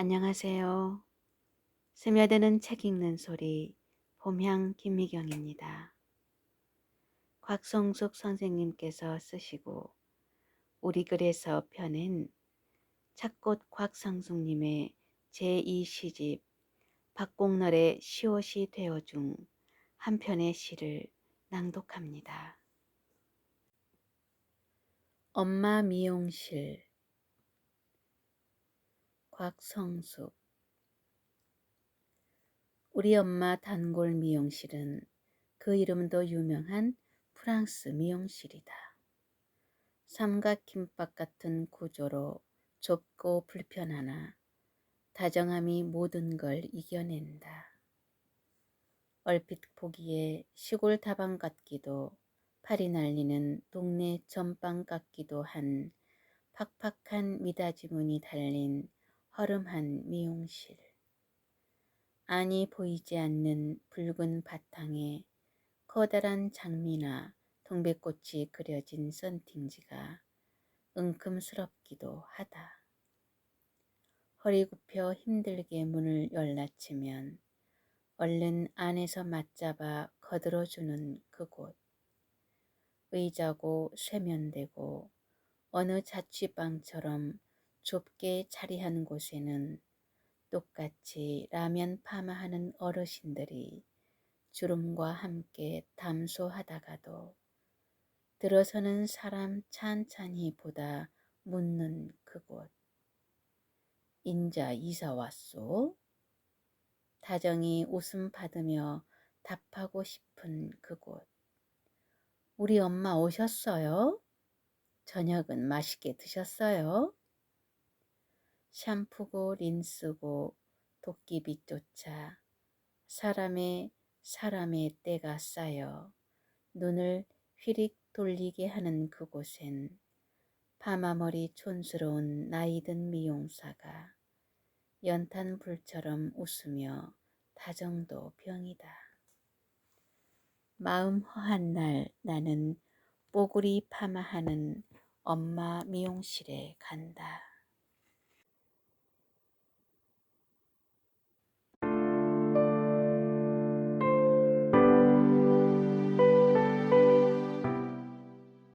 안녕하세요. 스며드는 책 읽는 소리 봄향 김미경입니다. 곽성숙 선생님께서 쓰시고 우리 글에서 펴낸 착꽃 곽상숙님의 제2시집 박곡널의 시옷이 되어 중 한 편의 시를 낭독합니다. 엄마 미용실 곽성숙 우리 엄마 단골 미용실은 그 이름도 유명한 프랑스 미용실이다. 삼각김밥 같은 구조로 좁고 불편하나 다정함이 모든 걸 이겨낸다. 얼핏 보기에 시골 다방 같기도 팔이 날리는 동네 전방 같기도 한 팍팍한 미닫이 문이 달린 허름한 미용실. 안이 보이지 않는 붉은 바탕에 커다란 장미나 동백꽃이 그려진 썬팅지가 은큼스럽기도 하다. 허리 굽혀 힘들게 문을 열라치면 얼른 안에서 맞잡아 거들어주는 그곳. 의자고 쇠면대고 어느 자취방처럼 좁게 자리한 곳에는 똑같이 라면 파마하는 어르신들이 주름과 함께 담소하다가도 들어서는 사람 찬찬히 보다 묻는 그곳. 인자 이사 왔소? 다정히 웃음 받으며 답하고 싶은 그곳. 우리 엄마 오셨어요? 저녁은 맛있게 드셨어요? 샴푸고 린스고 쫓아 사람의 사람의 때가 쌓여 눈을 휘릭 돌리게 하는 그곳엔 파마머리 촌스러운 나이든 미용사가 연탄 불처럼 웃으며 다정도 병이다. 마음 허한 날 나는 뽀글이 파마하는 엄마 미용실에 간다.